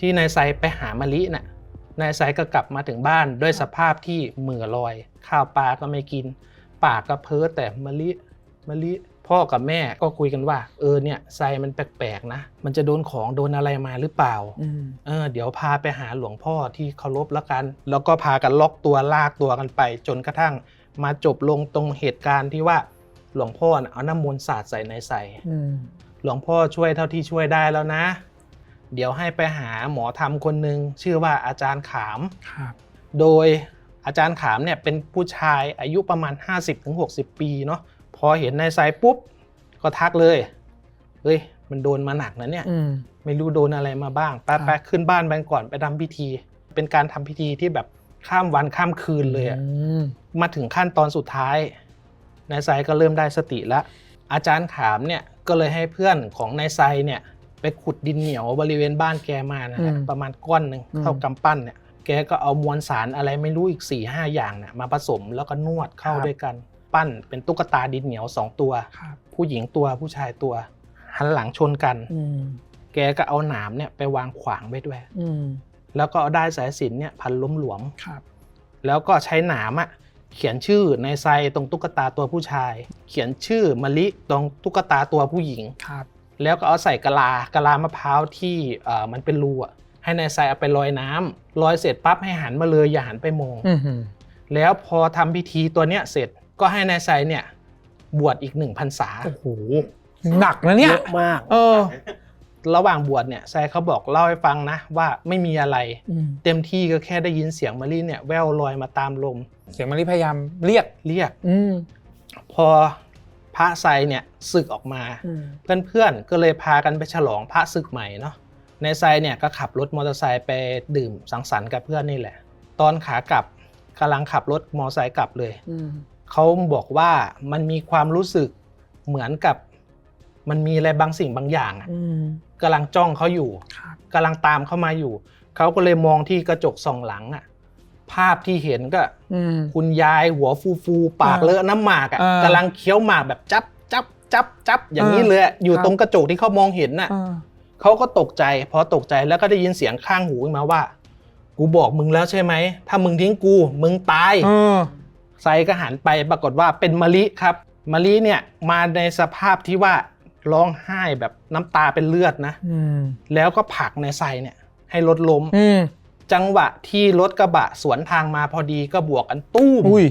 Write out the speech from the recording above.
ที่นายไซไปหามะลิน่ะนายไซก็กลับมาถึงบ้านด้วยสภาพที่เหมือลอย ข้าวปลาก็ไม่กิน ปากก็เพ้อแต่มะลิมะลิพ่อกับแม่ก็คุยกันว่า เออเนี่ยไซมันแปลกๆนะ มันจะโดนของโดนอะไรมาหรือเปล่าอืมเออ เดี๋ยวพาไปหาหลวงพ่อที่เคารพแล้วกัน แล้วก็พากันล็อกตัวลากตัวกันไป จนกระทั่งมาจบลงตรงเหตุการณ์ที่ว่าหลวงพ่อน่ะเอาน้ำมนต์สาดใส่ในใส่อืมหลวงพ่อช่วยเท่าที่ช่วยได้แล้วนะ เดี๋ยวให้ไปหาหมอธรรมคนหนึ่งชื่อว่าอาจารย์ขาม ครับโดยอาจารย์ขามเนี่ยเป็นผู้ชายอายุประมาณ 50-60 ปีเนาะพอเห็นนายไซปุ๊บ ก็ทักเลย เฮ้ย มันโดนมาหนักนะเนี่ย อืม ไม่รู้โดนอะไรมาบ้างไปครับไปขึ้นบ้านไปก่อนไปทำพิธี เป็นการทำพิธีที่แบบข้ามวันข้ามคืนเลยอะมมาถึงขั้นตอนสุดท้าย นายไซก็เริ่มได้สติแล้ว อาจารย์ขามเนี่ยก็เลยให้เพื่อนของนายไซเนี่ย ไปขุดดินเหนียวบริเวณบ้านแกมานะฮะประมาณก้อนหนึ่งเท่ากำปั้นเนี่ย แกก็เอามวลสารอะไรไม่รู้อีก4ี่ห้าอย่างเนี่ยมาผสมแล้วก็นวดเข้าด้วยกัน ปั้นเป็นตุ๊กตาดินเหนียวสองตัว ครับผู้หญิงตัวผู้ชายตัว หันหลังชนกัน อืมแกก็เอาหนามเนี่ยไปวางขวางไว้ด้วย อืมแล้วก็เอาได้ายสายสิญจนเนี่ยพันล้มหลวม ครับแล้วก็ใช้หนามอะเขียนชื่อในไซตรงตุ๊กตาตัวผู้ชาย เขียนชื่อมะลิตรงตุ๊กตาตัวผู้หญิง ครับ แล้วก็เอาใส่กะลากะลามะพร้าวที่เอ่อมันเป็นรูอะให้นายไซเอาไปลอยน้ำลอยเสร็จปั๊บให้หันมาเลยอย่าหันไปมองอืมแล้วพอทำพิธีตัวเนี้ยเสร็จก็ให้นายไซเนี่ย บวชอีกหนึ่งพรรษาโอ้โหหนักนะเนี่ยเยอะมาก เออ ระหว่างบวชเนี่ยไซเขาบอกเล่าให้ฟังนะว่าไม่มีอะไรอืมเต็มที่ก็แค่ได้ยินเสียงมะลิเนี่ยแว่วลอยมาตามลม เสียงมารีพยายามเรียกเรียก อืมพอพ ระไซเนี่ยศึกออกมาอืมเพื่อนๆก็เลยพากันไปฉลองพระศึกใหม่เนาะในไซเนี่ยก็ขับรถมอเตอร์ไซค์ไปดื่มสังสรรค์กับเพื่อนนี่แหละ ตอนขากลับกำลังขับรถมอเตอร์ไซค์กลับเลยอืมเขาบอกว่ามันมีความรู้สึกเหมือนกับ มันมีอะไรบางสิ่งบางอย่างอะอืมกำลังจ้องเขาอยู่ครับกำลังตามเข้ามาอยู่เขาก็เลยมองที่กระจกส่องหลังอะ ภาพที่เห็นก็อืมคุณยายหัวฟูฟูๆปากอ่าเลอะน้ำหมากอะอ่ากำลังเคี้ยวหมากแบบจับจับจับจับอย่างนี้อ่าเลยอะอยู่ครับตรงกระจกที่เขามองเห็นน่ะอ่าเขาก็ตกใจพอตกใจแล้วก็ได้ยินเสียงข้างหูขึ้นมาว่า กูบอกมึงแล้วใช่ไหมถ้ามึงทิ้งกู มึงตายเออไซก็หันไปปรากฏว่าเป็นมะลิครับมะลิเนี่ยมาในสภาพที่ว่าร้องไห้แบบน้ำตาเป็นเลือดนะอืมแล้วก็ผลักในไซเนี่ย ให้รถล้มอืม จังหวะที่รถกระบะสวนทางมาพอดีก็บวกกันตู้มอุ้ย